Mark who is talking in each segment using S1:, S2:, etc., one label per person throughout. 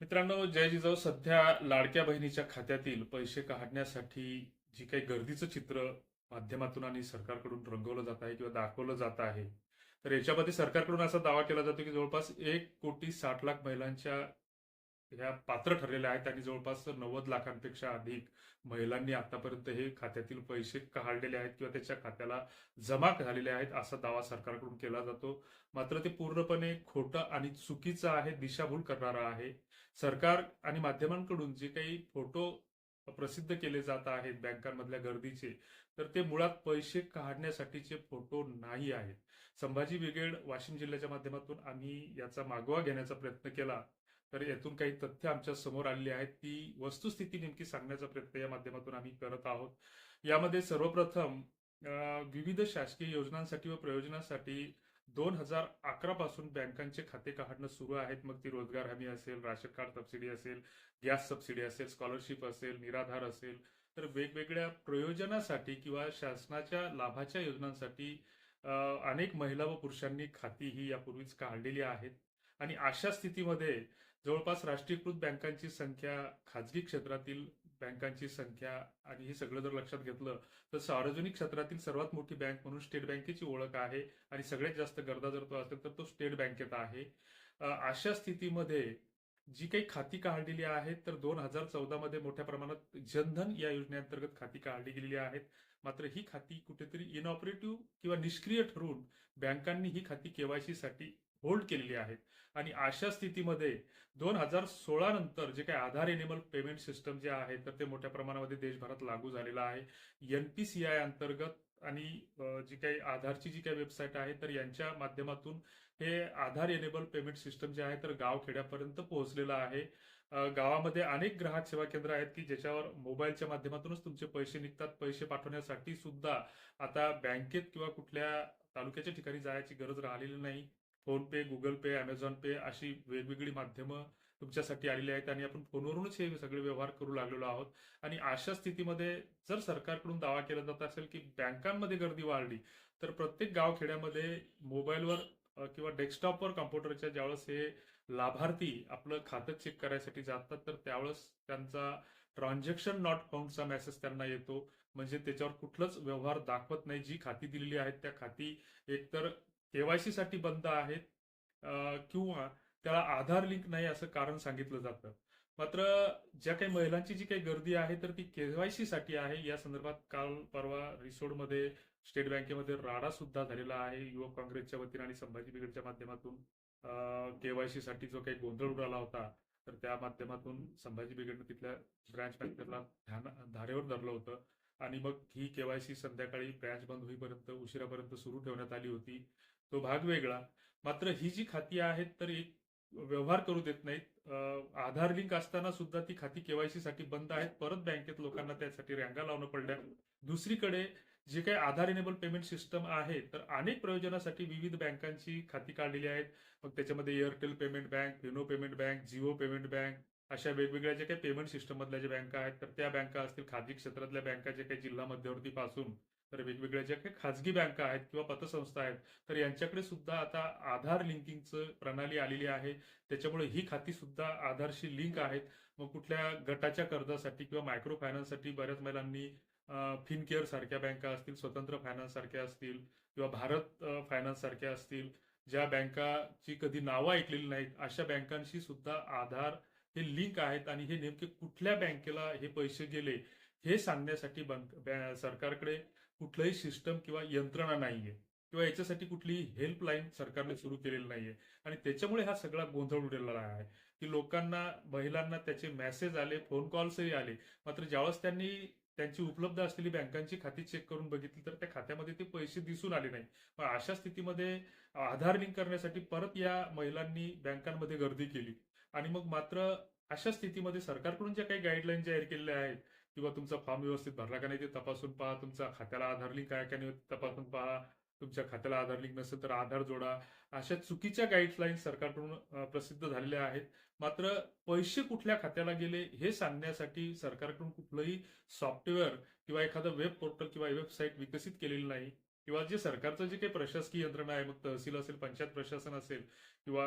S1: मित्रांनो जय जिजाऊ. सध्या लाडक्या बहिणीच्या खात्यातील पैसे काढण्यासाठी जी काही गर्दीचं चित्र माध्यमातून आणि सरकारकडून रंगवलं जात आहे किंवा दाखवलं जात आहे तर याच्यामध्ये सरकारकडून असा दावा केला जातो की जवळपास एक कोटी साठ लाख महिलांच्या ह्या पात्र ठरलेल्या आहेत आणि जवळपास नव्वद लाखांपेक्षा अधिक महिलांनी आतापर्यंत हे खात्यातील पैसे काढलेले आहेत किंवा त्याच्या खात्याला जमा झालेले आहेत असा दावा सरकारकडून केला जातो. मात्र ते पूर्णपणे खोटं आणि चुकीचं आहे दिशाभूल करणारं आहे. सरकार आणि माध्यमांकडून जे काही फोटो प्रसिद्ध केले जात आहेत बँकांमधल्या गर्दीचे तर ते मुळात पैसे काढण्यासाठीचे फोटो नाही आहेत. संभाजी ब्रिगेड वाशिम जिल्ह्याच्या माध्यमातून आम्ही याचा मागोवा घेण्याचा प्रयत्न केला. तर यातून काही तथ्य आमच्यासमोर आलेली आहेत. ती वस्तुस्थिती नेमकी सांगण्याचा प्रयत्न या माध्यमातून आम्ही करत आहोत. यामध्ये सर्वप्रथम विविध शासकीय योजनांसाठी व प्रयोजनांसाठी दोन हजार अकरा पासून बँकांचे खाते काढणं सुरू आहेत. मग ती रोजगार हमी असेल राशन कार्ड सबसिडी असेल गॅस सबसिडी असेल स्कॉलरशिप असेल निराधार असेल. तर वेगवेगळ्या प्रयोजनासाठी किंवा शासनाच्या लाभाच्या योजनांसाठी अनेक महिला व पुरुषांनी खाती ही यापूर्वीच काढलेली आहेत. आणि अशा स्थितीमध्ये जवळपास राष्ट्रीयकृत बँकांची संख्या खाजगी क्षेत्रातील बँकांची संख्या आणि हे सगळं जर लक्षात घेतलं तर सार्वजनिक क्षेत्रातील सर्वात मोठी बँक म्हणून स्टेट बँकेची ओळख आहे आणि सगळ्यात जास्त गर्दा जर तो असेल तर तो स्टेट बँकेत आहे. अशा स्थितीमध्ये जी काही खाती काढलेली आहेत तर दोन हजार चौदामध्ये मोठ्या प्रमाणात जनधन या योजनेअंतर्गत खाती काढली गेलेली आहेत. मात्र ही खाती कुठेतरी इनऑपरेटिव्ह किंवा निष्क्रिय ठरून बँकांनी ही खाती केवायसी साठी होल्ड केलेली आहेत. आणि अशा स्थितीमध्ये दोन हजार सोळा नंतर जे काही आधार एनेबल पेमेंट सिस्टम जे आहे तर ते मोठ्या प्रमाणामध्ये देशभरात लागू झालेलं आहे. एनपीसीआय अंतर्गत आणि जी काही आधारची जी काही वेबसाईट आहे तर यांच्या माध्यमातून हे आधार एनेबल पेमेंट सिस्टम जे आहे तर गाव खेड्यापर्यंत पोहोचलेलं आहे. गावामध्ये अनेक ग्राहक सेवा केंद्र आहेत की ज्याच्यावर मोबाईलच्या माध्यमातूनच तुमचे पैसे निघतात पैसे पाठवण्यासाठी सुद्धा. आता बँकेत किंवा कुठल्या तालुक्याच्या ठिकाणी जायची गरज राहिलेली नाही. PhonePe Google Pay Amazon Pay अशी वेगवेगळी माध्यमं तुमच्यासाठी आलेले आहेत आणि आपण फोनवरूनच हे सगळे व्यवहार करू लागलेलो आहोत. आणि अशा स्थितीमध्ये जर सरकारकडून दावा केला जात असेल की बँकांमध्ये गर्दी वाढली तर प्रत्येक गावखेड्यामध्ये मोबाईलवर किंवा डेस्कटॉपवर कॉम्प्युटरच्या ज्यावेळेस हे लाभार्थी आपलं खातं चेक करायसाठी जातात तर त्यावेळेस त्यांचा ट्रान्झॅक्शन नॉट फाउंडचा मेसेज त्यांना येतो. म्हणजे त्याच्यावर कुठलंच व्यवहार दाखवत नाही. जी खाती दिलेली आहेत त्या खाती एकतर केवायसी साठी बंद आहेत किंवा त्याला आधार लिंक नाही असं कारण सांगितलं जातं. मात्र ज्या काही महिलांची जी काही गर्दी आहे तर ती केवायसी साठी आहे. या संदर्भात काल परवा रिसोडमध्ये स्टेट बँकेमध्ये राडा सुद्धा झालेला आहे. युवक काँग्रेसच्या वतीने आणि संभाजी ब्रिगेडच्या माध्यमातून केवायसी साठी जो काही गोंधळ उडाला होता तर त्या माध्यमातून संभाजी ब्रिगेडनं तिथल्या ब्रँच मॅनेजरला ध्यान धारेवर धरलं होतं. आणि मग ही केवायसी संध्याकाळी ब्रँच बंद होईपर्यंत उशिरापर्यंत सुरू ठेवण्यात आली होती. तो भाग वेगळा. मात्र ही जी खाती आहेत तर एक व्यवहार करू देत नाहीत. आधार लिंक असताना सुद्धा ती खाती केवायसी साठी बंद आहेत. परत बँकेत लोकांना त्यासाठी रँगा लावणं पडल्या दुसरीकडे जे काही आधार एनेबल पेमेंट सिस्टम आहे तर अनेक प्रयोजनासाठी विविध बँकांची खाती काढलेली आहेत. मग त्याच्यामध्ये Airtel payment bank Fino payment bank Jio payment bank अशा वेगवेगळ्या ज्या काही पेमेंट सिस्टम मधल्या ज्या बँका आहेत तर त्या बँका असतील खाजगी क्षेत्रातल्या बँका जे काही जिल्हा मध्यवर्ती पासून तर वेगवेगळ्या ज्या काही खाजगी बँका आहेत किंवा पतसंस्था आहेत तर यांच्याकडे सुद्धा आता आधार लिंकिंगचं प्रणाली आलेली आहे. त्याच्यामुळे ही खाती सुद्धा आधारशी लिंक आहेत. मग कुठल्या गटाच्या कर्जासाठी किंवा मायक्रो फायनान्ससाठी बऱ्याच महिलांनी फिनकेअर सारख्या बँका असतील स्वतंत्र फायनान्स सारख्या असतील किंवा भारत फायनान्स सारख्या असतील ज्या बँकाची कधी नावं ऐकलेली नाहीत अशा बँकांशी सुद्धा आधार हे लिंक आहेत आणि हे नेमके कुठल्या बँकेला हे पैसे गेले हे सांगण्यासाठी बँक सरकारकडे कुठलंही सिस्टम किंवा यंत्रणा नाहीये किंवा याच्यासाठी कुठलीही हेल्पलाईन सरकारने सुरू केलेली नाहीये. आणि त्याच्यामुळे हा सगळा गोंधळ उडलेला आहे की लोकांना महिलांना त्याचे मेसेज आले फोन कॉल्सही आले. मात्र ज्यावेळेस त्यांनी त्यांची उपलब्ध असलेली बँकांची खाती चेक करून बघितली तर त्या खात्यामध्ये ते पैसे दिसून आले नाही मग अशा स्थितीमध्ये आधार लिंक करण्यासाठी परत या महिलांनी बँकांमध्ये गर्दी केली. आणि मग मात्र अशा स्थितीमध्ये सरकारकडून ज्या काही गाईडलाईन जाहीर केलेल्या आहेत किंवा तुमचा फॉर्म व्यवस्थित भरला का नाही ते तपासून पहा. तुमचा खात्याला आधार लिंक आहे का नाही तपासून पहा. तुमच्या खात्याला आधार लिंक नसेल तर आधार जोडा. अशा चुकीच्या गाईडलाईन सरकारकडून प्रसिद्ध झालेल्या आहेत. मात्र पैसे कुठल्या खात्याला गेले हे सांगण्यासाठी सरकारकडून कुठलंही सॉफ्टवेअर किंवा एखादं वेब पोर्टल किंवा वेबसाईट विकसित केलेली नाही. किंवा जे सरकारचं जे काही प्रशासकीय यंत्रणा आहे मग तहसील असेल पंचायत प्रशासन असेल किंवा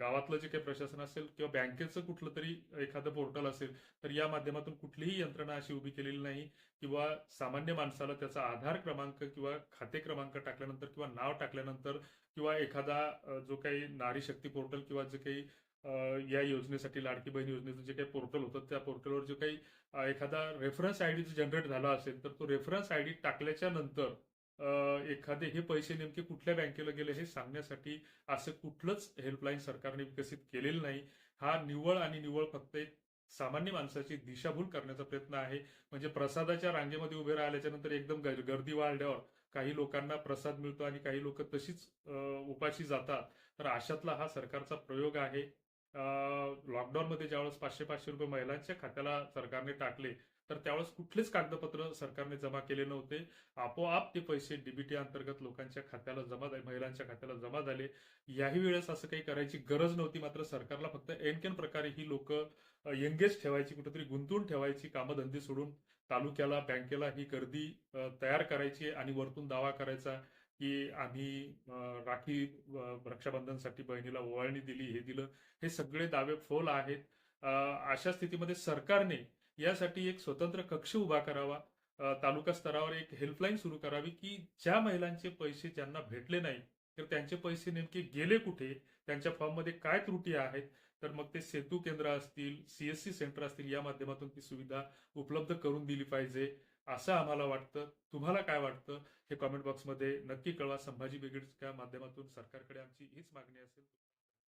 S1: गावातलं जे काही प्रशासन असेल किंवा बँकेचं कुठलं तरी एखादं पोर्टल असेल तर या माध्यमातून कुठलीही यंत्रणा अशी उभी केलेली नाही. किंवा सामान्य माणसाला त्याचा आधार क्रमांक किंवा खाते क्रमांक टाकल्यानंतर किंवा नाव टाकल्यानंतर किंवा एखादा जो काही नारी शक्ती पोर्टल किंवा जे काही या योजनेसाठी लाडकी बहीण योजनेचं जे काही पोर्टल होतं त्या पोर्टलवर जो काही एखादा रेफरन्स आयडी जनरेट झाला असेल तर तो रेफरन्स आयडी टाकल्याच्या नंतर एखादे हे पैसे नेमके कुठल्या बँकेला गेले हे सांगण्यासाठी असं कुठलंच हेल्पलाईन सरकारने विकसित केलेलं नाही. हा निव्वळ आणि निव्वळ फक्त एक सामान्य माणसाची दिशाभूल करण्याचा प्रयत्न आहे. म्हणजे प्रसादाच्या रांगेमध्ये उभे राहिल्याच्या नंतर एकदम गर्दी वाढल्यावर काही लोकांना प्रसाद मिळतो आणि काही लोक तशीच उपाशी जातात. तर अशातला हा सरकारचा प्रयोग आहे. लॉकडाऊनमध्ये ज्यावेळेस पाचशे पाचशे रुपये महिलांच्या खात्याला सरकारने टाकले तर त्यावेळेस कुठलेच कागदपत्र सरकारने जमा केले नव्हते. आपोआप ते पैसे डीबीटी अंतर्गत लोकांच्या खात्याला जमा झाले महिलांच्या खात्याला जमा झाले. याही वेळेस असं काही करायची गरज नव्हती मात्र सरकारला फक्त एनकेन प्रकारे ही लोक एंगेज ठेवायची कुठेतरी गुंतवून ठेवायची कामधंदे सोडून तालुक्याला बँकेला ही गर्दी तयार करायची आणि वरतून दावा करायचा की आम्ही राखी रक्षाबंधनसाठी बहिणीला ओवाळणी दिली हे दिलं. हे सगळे दावे फोल आहेत. अशा स्थितीमध्ये सरकारने यासाठी एक स्वतंत्र कक्ष उभा करावा. तालुका स्तरावर एक हेल्पलाईन सुरू करावी की ज्या महिलांचे पैसे ज्यांना भेटले नाही तर त्यांचे पैसे नेमके गेले कुठे? त्यांच्या फॉर्ममध्ये काय त्रुटी आहेत? तर मग ते सेतू केंद्र असतील सीएससी सेंटर असतील या माध्यमातून ती सुविधा उपलब्ध करून दिली पाहिजे असं आम्हाला वाटतं. तुम्हाला काय वाटतं? हे कॉमेंट बॉक्समध्ये नक्की कळवा. संभाजी ब्रिगेडच्या माध्यमातून सरकारकडे आमची हीच मागणी असेल.